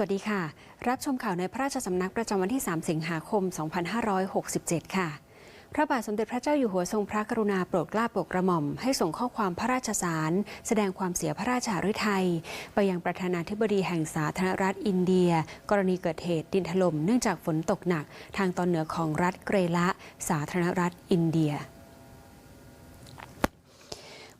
สวัสดีค่ะ รับชมข่าวในพระราชสำนักประจำวันที่ 3 สิงหาคม 2567 ค่ะ พระบาทสมเด็จพระเจ้าอยู่หัวทรงพระกรุณาโปรดเกล้าโปรดกระหม่อม ให้ส่งข้อความพระราชสาร แสดงความเสียพระราชาฤทัยไปยังประธานาธิบดีแห่งสาธารณรัฐอินเดีย กรณีเกิดเหตุดินถล่มเนื่องจากฝนตกหนัก ทางตอนเหนือของรัฐเกรละ สาธารณรัฐอินเดีย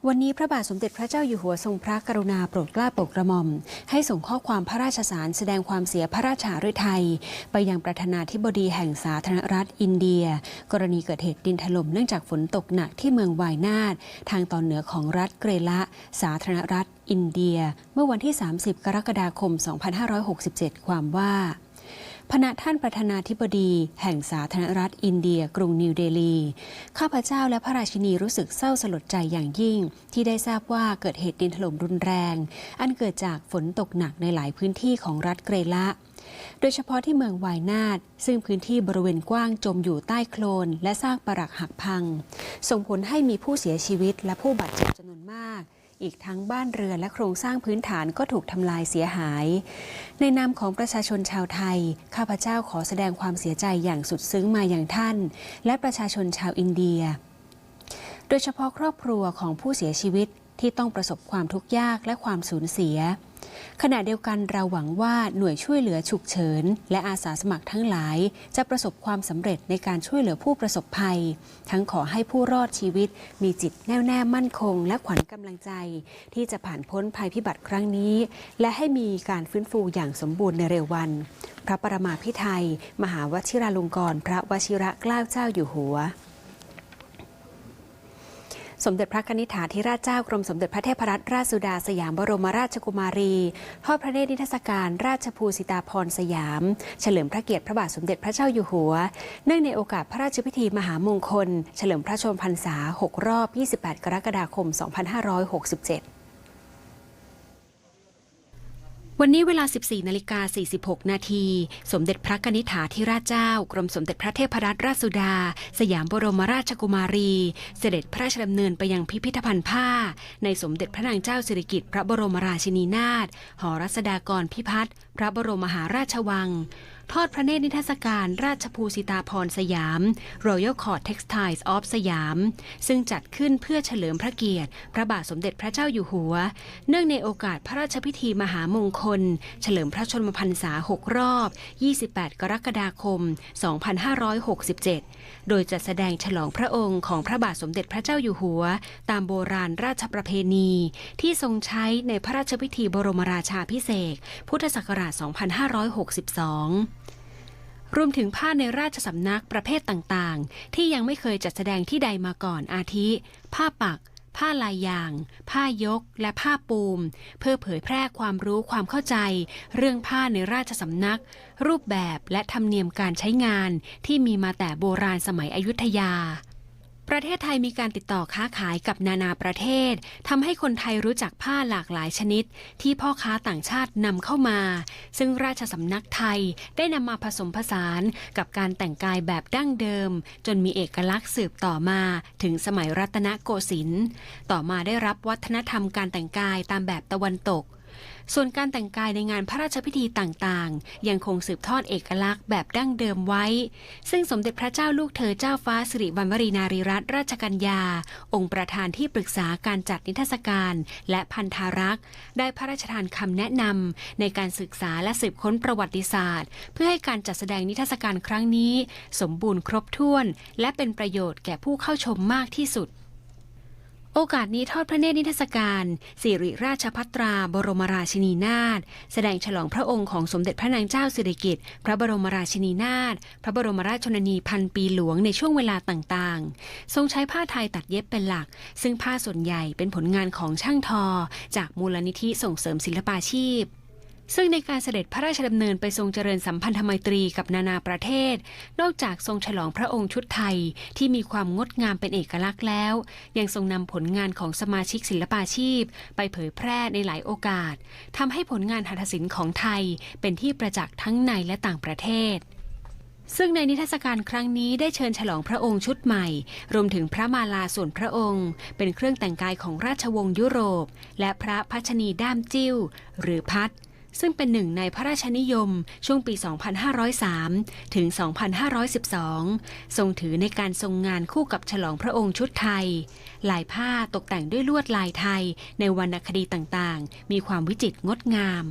วันนี้พระบาทสมเด็จพระเจ้าอยู่หัวทรงพระกรุณาโปรดเกล้าโปรดกระหม่อม ให้ส่งข้อความพระราชสารแสดงความเสียพระราชาฤทัยไปยังประธานาธิบดีแห่งสาธารณรัฐอินเดีย กรณีเกิดเหตุดินถล่มเนื่องจากฝนตกหนักที่เมืองวายนาดทางตอนเหนือของรัฐเกรละสาธารณรัฐอินเดีย เมื่อวันที่ 30 กรกฎาคม 2567 ความว่า พณะท่านประธานาธิบดี แห่งสาธารณรัฐอินเดีย กรุงนิวเดลี ข้าพเจ้าและพระราชินีรู้สึกเศร้าสลดใจอย่างยิ่ง ที่ได้ทราบว่าเกิดเหตุดินถล่มรุนแรง อันเกิดจากฝนตกหนักในหลายพื้นที่ของรัฐเกรละโดยเฉพาะที่เมืองวายนาดซึ่งพื้นที่บริเวณกว้างจมอยู่ใต้โคลน และซากปรักหักพัง ส่งผลให้มีผู้เสียชีวิตและผู้บาดเจ็บจำนวนมาก อีกทั้งบ้านเรือนและโครงสร้างพื้นฐานก็ถูกทำลายเสียหาย ในนามของประชาชนชาวไทย ข้าพเจ้าขอแสดงความเสียใจอย่างสุดซึ้งมาอย่างท่าน และประชาชนชาวอินเดีย โดยเฉพาะครอบครัวของผู้เสียชีวิต ที่ต้องประสบความทุกข์ยากและความสูญเสีย ขณะเดียวกันเราหวังว่าหน่วยช่วยเหลือฉุกเฉิน และอาสาสมัครทั้งหลาย จะประสบความสำเร็จในการช่วยเหลือผู้ประสบภัย ทั้งขอให้ผู้รอดชีวิต มีจิตแน่วแน่มั่นคง และขวัญกำลังใจ ที่จะผ่านพ้นภัยพิบัติครั้งนี้ และให้มีการฟื้นฟูอย่างสมบูรณ์ในเร็ววัน พระประมาพิไทยมหาวชิราลงกรณ์พระวชิระเกล้าเจ้าอยู่หัว สมเด็จพระนิธิฐาธิราชเจ้ากรมสมเด็จพระเทพรัตนราชสุดาสยามบรมราชกุมารีทอดพระเนตรนิทรรศการราชภูสิตาพรสยาม เฉลิมพระเกียรติพระบาทสมเด็จพระเจ้าอยู่หัว เนื่องในโอกาสพระราชพิธีมหามงคล เฉลิมพระชนมพรรษา 6 รอบ 28 กรกฎาคม 2567 วันนี้เวลา 14 นาฬิกา 46 นาที สมเด็จพระกนิษฐาธิราชเจ้า กรมสมเด็จพระเทพรัตนราชสุดา สยามบรมราชกุมารี เสด็จพระราชดำเนินไปยังพิพิธภัณฑ์ผ้า ในสมเด็จพระนางเจ้าสิริกิติ์พระบรมราชินีนาถ หอรัศดากรพิพัฒน์ พระบรมมหาราชวัง ทอดพระเนตรนิทรรศการราชภูสิตาพรสยาม Royal Court Textiles of สยาม ซึ่งจัดขึ้นเพื่อเฉลิมพระเกียรติ พระบาทสมเด็จพระเจ้าอยู่หัว เนื่องในโอกาสพระราชพิธีมหามงคล เฉลิมพระชนมพรรษา 6 รอบ 28 กรกฎาคม 2567 โดยจัดแสดงฉลองพระองค์ของพระบาทสมเด็จพระเจ้าอยู่หัว ตามโบราณราชประเพณี ที่ทรงใช้ในพระราชพิธีบรมราชาพิเศษ พุทธศักราช 2562 รวมถึงผ้าในราชสำนักประเภทต่างๆ ที่ยังไม่เคยจัดแสดงที่ใดมาก่อนอาทิ ผ้าปัก ผ้าลายยาง ผ้ายก และผ้าปูม เพื่อเผยแพร่ความรู้ความเข้าใจ เรื่องผ้าในราชสำนัก รูปแบบและธรรมเนียมการใช้งานที่มีมาแต่โบราณสมัยอยุธยา ประเทศไทยมีการติดต่อค้าขายกับนานาประเทศทำให้คนไทยรู้จักผ้าหลากหลายชนิด ที่พ่อค้าต่างชาตินำเข้ามา ซึ่งราชสำนักไทยได้นำมาผสมผสานกับการแต่งกายแบบดั้งเดิม จนมีเอกลักษณ์สืบต่อมาถึงสมัยรัตนโกสินทร์ต่อมาได้รับวัฒนธรรมการแต่งกายตามแบบตะวันตก ส่วนการแต่งกายในงานพระราชพิธีต่างๆ ยังคงสืบทอดเอกลักษณ์แบบดั้งเดิมไว้ ซึ่งสมเด็จพระเจ้าลูกเธอเจ้าฟ้าสิริวัณวรีนารีรัตนราชกัญญา องค์ประธานที่ปรึกษาการจัดนิทรรศการ และพันธารักษ์ ได้พระราชทานคำแนะนำในการศึกษาและสืบค้นประวัติศาสตร์ เพื่อให้การจัดแสดงนิทรรศการครั้งนี้ สมบูรณ์ครบถ้วน และเป็นประโยชน์แก่ผู้เข้าชมมากที่สุด โอกาสนี้ทอดพระเนตรนิทรรศการสิริราชพัตราบรมราชินีนาถแสดงฉลองพระองค์ของสมเด็จพระนางเจ้าสิริกิติ์พระบรมราชินีนาถพระบรมราชชนนีพันปีหลวงในช่วงเวลาต่างๆ ทรงใช้ผ้าไทยตัดเย็บเป็นหลัก ซึ่งผ้าส่วนใหญ่เป็นผลงานของช่างทอ จากมูลนิธิส่งเสริมศิลปาชีพ ซึ่งในการเสด็จพระราชดำเนินไปทรงเจริญสัมพันธไมตรีกับนานาประเทศ นอกจากทรงฉลองพระองค์ชุดไทยที่มีความงดงามเป็นเอกลักษณ์แล้ว ยังทรงนำผลงานของสมาชิกศิลปาชีพ ไปเผยแพร่ในหลายโอกาสทำให้ผลงานหัตถศิลป์ของไทยเป็นที่ประจักษ์ทั้งในและต่างประเทศซึ่งในนิทรรศการครั้งนี้ได้เชิญฉลองพระองค์ชุดใหม่ รวมถึงพระมาลาส่วนพระองค์ เป็นเครื่องแต่งกายของราชวงศ์ยุโรป และพระพัชนีด้ามจิ้ว หรือพัด ซึ่งเป็นหนึ่งในพระราชนิยมช่วงปี 2503 ถึง 2512 ทรงถือในการทรงงานคู่กับฉลองพระองค์ชุดไทย ลายผ้าตกแต่งด้วยลวดลายไทยในวรรณคดีต่างๆ มีความวิจิตรงดงาม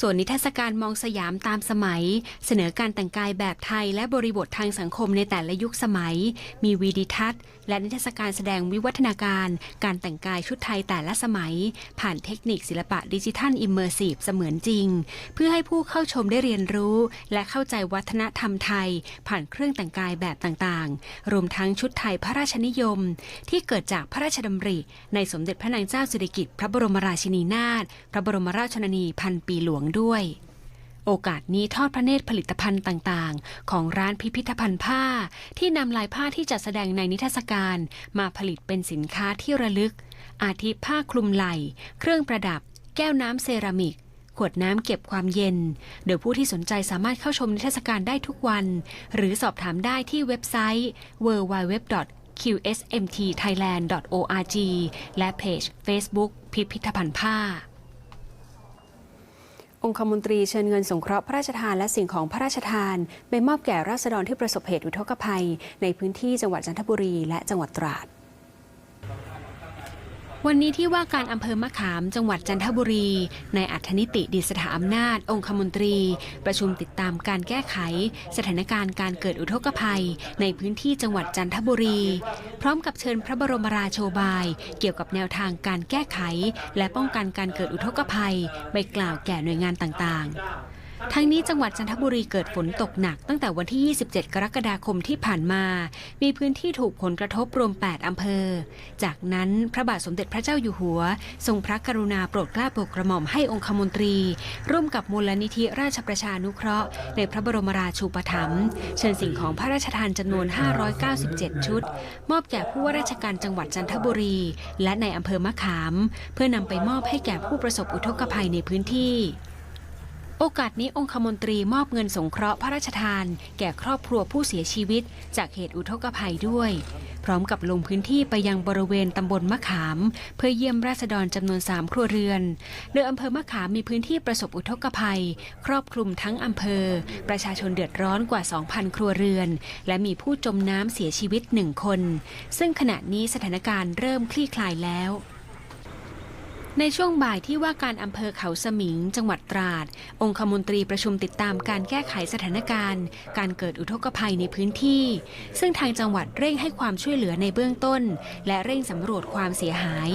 ส่วนนิทรรศการมองสยามตามสมัย เสนอการแต่งกายแบบไทยและบริบททางสังคมในแต่ละยุคสมัย มีวีดิทัศน์ และนิทรรศการแสดงวิวัฒนาการ การแต่งกายชุดไทยแต่ละสมัย ผ่านเทคนิคศิลปะดิจิทัลอิมเมอร์ซีฟเสมือนจริง เพื่อให้ผู้เข้าชมได้เรียนรู้ และเข้าใจวัฒนธรรมไทย ผ่านเครื่องแต่งกายแบบต่างๆ รวมทั้งชุดไทยพระราชนิยม ที่เกิดจากพระราชดำริ ในสมเด็จพระนางเจ้าสิริกิติ์พระบรมราชินีนาถพระบรมราชชนนีพันปีหลวงด้วย โอกาสนี้ทอดพระเนตรผลิตภัณฑ์ต่างๆ ของร้านพิพิธภัณฑ์ผ้า ที่นำลายผ้าที่จัดแสดงในนิทรรศการมาผลิตเป็นสินค้าที่ระลึก อาทิผ้าคลุมไหล่ เครื่องประดับ แก้วน้ำเซรามิกขวดน้ำเก็บความเย็น โดยผู้ที่สนใจสามารถเข้าชมนิทรรศการได้ทุกวัน หรือสอบถามได้ที่เว็บไซต์ www.qsmtthailand.org และเพจ Facebook พิพิธภัณฑ์ผ้า องคมนตรีเชิญเงินสงเคราะห์พระราชทานและสิ่งของพระราชทานไปมอบแก่ราษฎรที่ประสบเหตุอุทกภัย ในพื้นที่จังหวัดจันทบุรีและจังหวัดตราด วันนี้ที่ว่าการอำเภอมะขามจังหวัดจันทบุรีในอัธนิติดิษฐาอำนาจ องคมนตรี ประชุมติดตามการแก้ไข สถานการณ์การเกิดอุทกภัย ในพื้นที่จังหวัดจันทบุรี พร้อมกับเชิญพระบรมราโชบาย เกี่ยวกับแนวทางการแก้ไข และป้องกันการเกิดอุทกภัย ไปกล่าวแก่หน่วยงานต่างๆ ทั้งนี้จังหวัดจันทบุรีเกิดฝนตกหนักตั้งแต่วันที่ 27 กรกฎาคมที่ผ่านมา มีพื้นที่ถูกผลกระทบรวม 8 อำเภอ จากนั้นพระบาทสมเด็จพระเจ้าอยู่หัว ทรงพระกรุณาโปรดเกล้าโปรดกระหม่อมให้องคมนตรี ร่วมกับมูลนิธิราชประชานุเคราะห์ ในพระบรมราชูปถัมภ์เชิญสิ่งของพระราชทานจำนวน 597 ชุด มอบแก่ผู้ว่าราชการจังหวัดจันทบุรี และในอำเภอมะขาม เพื่อนำไปมอบให้แก่ผู้ประสบอุทกภัยในพื้นที่ โอกาสนี้องคมนตรีมอบเงินสงเคราะห์พระราชทาน แก่ครอบครัวผู้เสียชีวิต จากเหตุอุทกภัยด้วย พร้อมกับลงพื้นที่ไปยังบริเวณตำบลมะขาม เพื่อเยี่ยมราษฎรจำนวน 3 ครัวเรือน โดยอำเภอมะขามมีพื้นที่ประสบอุทกภัย ครอบคลุมทั้งอำเภอ ประชาชนเดือดร้อนกว่า 2,000 ครัวเรือน และมีผู้จมน้ำเสียชีวิตหนึ่งคน ซึ่งขณะนี้สถานการณ์เริ่มคลี่คลายแล้ว ในช่วงบ่ายที่ว่าการอำเภอเขาสมิง จังหวัดตราด องคมนตรีประชุมติดตามการแก้ไขสถานการณ์ การเกิดอุทกภัยในพื้นที่ ซึ่งทางจังหวัดเร่งให้ความช่วยเหลือในเบื้องต้น และเร่งสำรวจความเสียหาย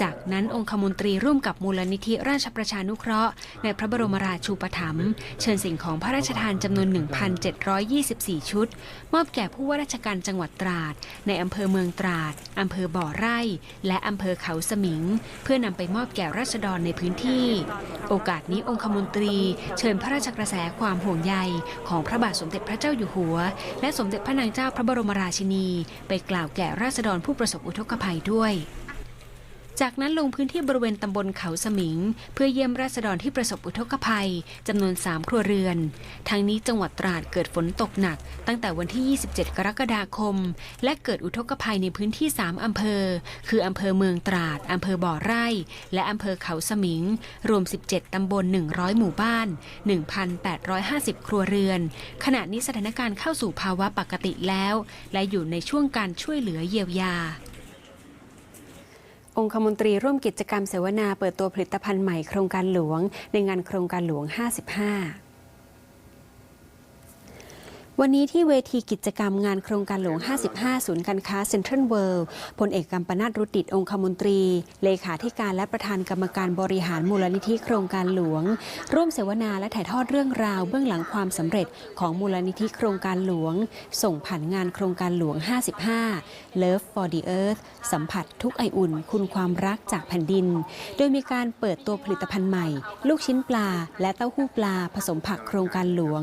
จากนั้นองคมนตรีร่วมกับมูลนิธิราชประชานุเคราะห์ ในพระบรมราชูปถัมภ์เชิญสิ่งของพระราชทานจำนวน 1,724 ชุด มอบแก่ผู้ว่าราชการจังหวัดตราด ในอำเภอเมืองตราดอำเภอบ่อไร่ และอำเภอเขาสมิง เพื่อนำไปมอบแก่ราษฎรในพื้นที่ โอกาสนี้องคมนตรีเชิญพระราชกระแสความห่วงใยของพระบาทสมเด็จพระเจ้าอยู่หัว และสมเด็จพระนางเจ้าพระบรมราชินี ไปกล่าวแก่ราษฎรผู้ประสบอุทกภัยด้วย จากนั้นลงพื้นที่บริเวณตำบลเขาสมิง เพื่อเยี่ยมราษฎรที่ประสบอุทกภัยจำนวน 3 ครัวเรือนทั้งนี้จังหวัดตราดเกิดฝนตกหนัก ตั้งแต่วันที่ 27 กรกฎาคม และเกิดอุทกภัยในพื้นที่ 3 อำเภอ คืออำเภอเมืองตราดอำเภอบ่อไร่ และอำเภอเขาสมิง รวม 17 ตำบล 100 หมู่บ้าน 1,850 ครัวเรือน ขณะนี้สถานการณ์เข้าสู่ภาวะปกติแล้ว และอยู่ในช่วงการช่วยเหลือเยียวยา องคมนตรีร่วมกิจกรรมเสวนาเปิดตัวผลิตภัณฑ์ใหม่โครงการหลวง ในงานโครงการหลวง 55 วันนี้ที่เวทีกิจกรรมงานโครงการหลวง 55 ศูนย์การค้าเซ็นทรัลเวิลด์พลเอกกัมปนาตรุตดิตองคมนตรี เลขาธิการและประธานกรรมการบริหารมูลนิธิโครงการหลวง ร่วมเสวนาและถ่ายทอดเรื่องราวเบื้องหลังความสำเร็จของมูลนิธิโครงการหลวง ส่งผ่านงานโครงการหลวง 55 Love for the Earth สัมผัสทุกไออุ่น คุณความรักจากแผ่นดิน โดยมีการเปิดตัวผลิตภัณฑ์ใหม่ ลูกชิ้นปลา และเต้าหู้ปลาผสมผักโครงการหลวง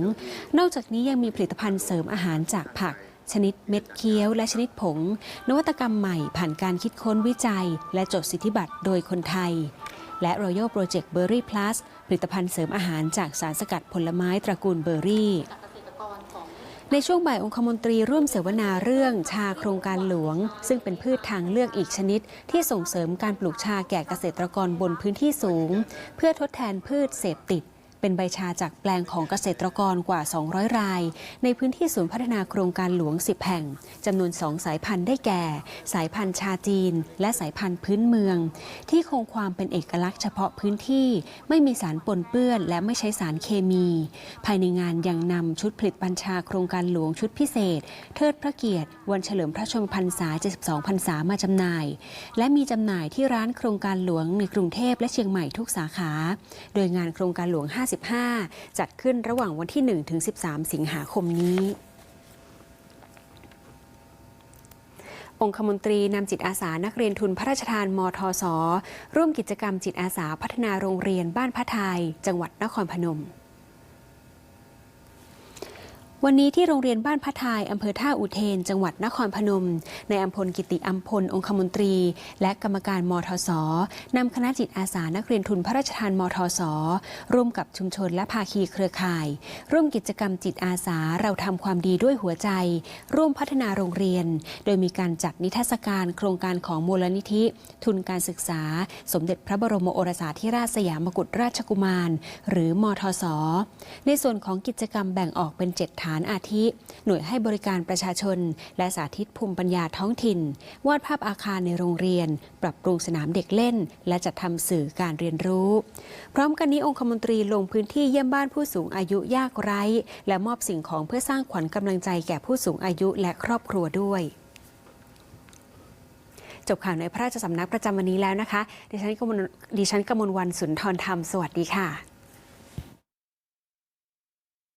นอกจากนี้ยังมีผลิตภัณฑ์เสริมอาหารจากผัก ชนิดเม็ดเคี้ยวและชนิดผง นวัตกรรมใหม่ผ่านการคิดค้นวิจัย และจดสิทธิบัตรโดยคนไทย และ Royal Project Berry Plus ผลิตภัณฑ์เสริมอาหารจากสารสกัดผลไม้ตระกูลเบอร์รี่ในช่วงบ่ายองคมนตรีร่วมเสวนาเรื่องชาโครงการหลวง ซึ่งเป็นพืชทางเลือกอีกชนิด ที่ส่งเสริมการปลูกชาแก่เกษตรกรบนพื้นที่สูง เพื่อทดแทนพืชเสพติด เป็นใบชาจากแปลงของเกษตรกรกว่า 200 ราย ในพื้นที่ศูนย์พัฒนาโครงการหลวง 10 แห่งจำนวน 2 สายพันธุ์ได้แก่ สายพันธุ์ชาจีน และสายพันธุ์พื้นเมือง ที่คงความเป็นเอกลักษณ์เฉพาะพื้นที่ ไม่มีสารปนเปื้อน และไม่ใช้สารเคมี ภายในงานยังนำชุดผลิตบัญชาโครงการหลวงชุดพิเศษ เทิดพระเกียรติ วันเฉลิมพระชนมพรรษา 72 พรรษามาจำหน่าย และมีจำหน่ายที่ร้านโครงการหลวงในกรุงเทพและเชียงใหม่ทุกสาขา โดยงานโครงการหลวง55จัดขึ้นระหว่างวันที่ 1 ถึง 13 สิงหาคมนี้องคมนตรีนำจิตอาสานักเรียนทุนพระราชทานมทศร่วมกิจกรรมจิตอาสาพัฒนาโรงเรียนบ้านพระไทย จังหวัดนครพนม วันนี้ที่โรงเรียนบ้านพระทายอำเภอท่าอุเทน จังหวัดนครพนม ในอำพลกิติอัมพลองคมนตรี และกรรมการมทศนำคณะจิตอาสานักเรียนทุนพระราชทานมทศร่วมกับชุมชนและภาคีเครือข่าย ร่วมกิจกรรมจิตอาสาเราทำความดีด้วยหัวใจ ร่วมพัฒนาโรงเรียน โดยมีการจัดนิทรรศการโครงการของมูลนิธิ ทุนการศึกษา สมเด็จพระบรมโอรสาธิราชสยามกุฎราชกุมาร หรือมทศในส่วนของกิจกรรมแบ่งออกเป็น 7 ฐานอาทิ หน่วยให้บริการประชาชน และสาธิตภูมิปัญญาท้องถิ่น วาดภาพอาคารในโรงเรียน ปรับปรุงสนามเด็กเล่น และจัดทำสื่อการเรียนรู้ พร้อมกันนี้องคมนตรีลงพื้นที่เยี่ยมบ้านผู้สูงอายุยากไร้ และมอบสิ่งของเพื่อสร้างขวัญกำลังใจแก่ผู้สูงอายุและครอบครัวด้วยจบข่าวในพระราชสำนักประจำวันนี้แล้วนะคะ ดิฉันกมลดิฉันกมลวันสุนทรธรรม สวัสดีค่ะ